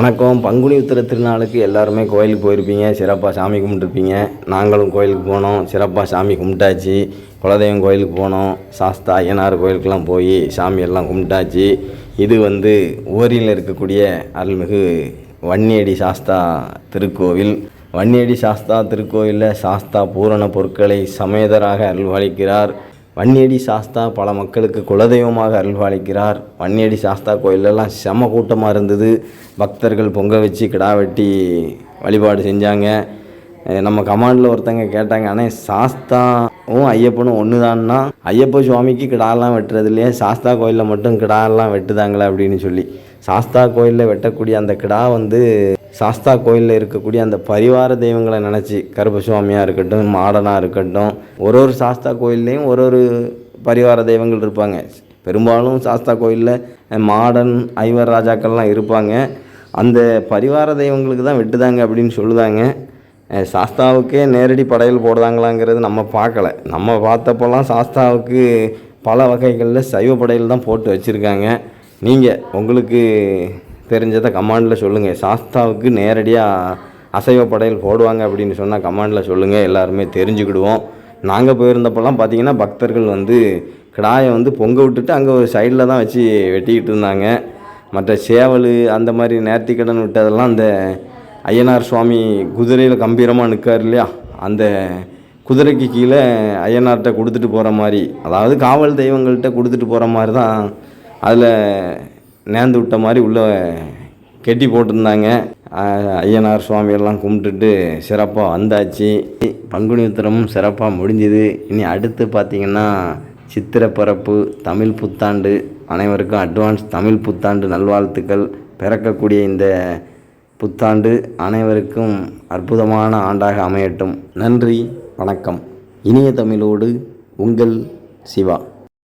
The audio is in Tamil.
வணக்கம். பங்குனி உத்திர திருநாளுக்கு எல்லாருமே கோயிலுக்கு போயிருப்பீங்க. சிறப்பாக சாமி கும்பிட்டுருப்பீங்க. நாங்களும் கோயிலுக்கு போனோம். சிறப்பாக சாமி கும்பிட்டாச்சு. குலதெய்வம் கோயிலுக்கு போனோம். சாஸ்தா ஐயனார் கோயிலுக்கெல்லாம் போய் சாமியெல்லாம் கும்பிட்டாச்சு. இது வந்து ஓரியில் இருக்கக்கூடிய அருள்மிகு வன்னியடி சாஸ்தா திருக்கோவில். வன்னியடி சாஸ்தா திருக்கோவிலில் சாஸ்தா பூரண பொருட்களை சமேதராக அருள்வாளிக்கிறார். வன்னியடி சாஸ்தா பல மக்களுக்கு குலதெய்வமாக அருள்பாலிக்கிறார். வன்னியடி சாஸ்தா கோயிலெல்லாம் செம கூட்டமாக இருந்தது. பக்தர்கள் பொங்க வச்சு கிடா வெட்டி வழிபாடு செஞ்சாங்க. நம்ம கமாண்டில் ஒருத்தங்க கேட்டாங்க ஆனால் சாஸ்தாவும் ஐயப்பனும் ஒன்று தான்னா ஐயப்ப சுவாமிக்கு கிடாலாம் வெட்டுறது இல்லையே சாஸ்தா கோயிலில் மட்டும் கிடாலாம் வெட்டுதாங்களே அப்படின்னு சொல்லி. சாஸ்தா கோயிலில் வெட்டக்கூடிய அந்த கிடா வந்து சாஸ்தா கோயிலில் இருக்கக்கூடிய அந்த பரிவார தெய்வங்களை நினச்சி கருப்பசுவாமியாக இருக்கட்டும் மாடனாக இருக்கட்டும் ஒரு ஒரு சாஸ்தா கோயில்லையும் ஒரு ஒரு பரிவார தெய்வங்கள் இருப்பாங்க. பெரும்பாலும் சாஸ்தா கோயிலில் மாடன் ஐவர் ராஜாக்கள்லாம் இருப்பாங்க. அந்த பரிவார தெய்வங்களுக்கு தான் வெட்டுதாங்க அப்படின்னு சொல்லுதாங்க. சாஸ்தாவுக்கே நேரடி படையல் போடுறாங்களாங்கிறது நம்ம பார்க்கல. நம்ம பார்த்தப்போலாம் சாஸ்தாவுக்கு பல வகைகளில் சைவ படையல் தான் போட்டு வச்சுருக்காங்க. நீங்கள் உங்களுக்கு தெரிஞ்சதை கமாண்டில் சொல்லுங்கள் சாஸ்தாவுக்கு நேரடியாக அசைவ படையல் போடுவாங்க அப்படின்னு சொன்னால் கமாண்டில் சொல்லுங்கள் எல்லாருமே தெரிஞ்சுக்கிடுவோம். நாங்கள் போயிருந்தப்பெல்லாம் பார்த்தீங்கன்னா பக்தர்கள் வந்து கிடாயை வந்து பொங்க விட்டுட்டு அங்கே ஒரு சைடில் தான் வச்சு வெட்டிக்கிட்டு இருந்தாங்க. மற்ற சேவல் அந்த மாதிரி நேர்த்திக்கடன் விட்டதெல்லாம் அந்த ஐயனார் சுவாமி குதிரையில் கம்பீரமாக நிற்கார் இல்லையா? அந்த குதிரைக்கு கீழே ஐயனார்கிட்ட கொடுத்துட்டு போகிற மாதிரி அதாவது காவல் தெய்வங்கள்கிட்ட கொடுத்துட்டு போகிற மாதிரி தான் அதில் நேர்ந்து விட்ட மாதிரி உள்ளே கெட்டி போட்டிருந்தாங்க. ஐயனார் சுவாமியெல்லாம் கும்பிட்டுட்டு சிறப்பாக வந்தாச்சு. பங்குனி உத்திரமும் சிறப்பாக முடிஞ்சுது. இனி அடுத்து பார்த்திங்கன்னா சித்திரை பிறப்பு தமிழ் புத்தாண்டு அனைவருக்கும் அட்வான்ஸ் தமிழ் புத்தாண்டு நல்வாழ்த்துக்கள். பிறக்கக்கூடிய இந்த புத்தாண்டு அனைவருக்கும் அற்புதமான ஆண்டாக அமையட்டும். நன்றி வணக்கம். இனிய தமிழோடு உங்கள் சிவா.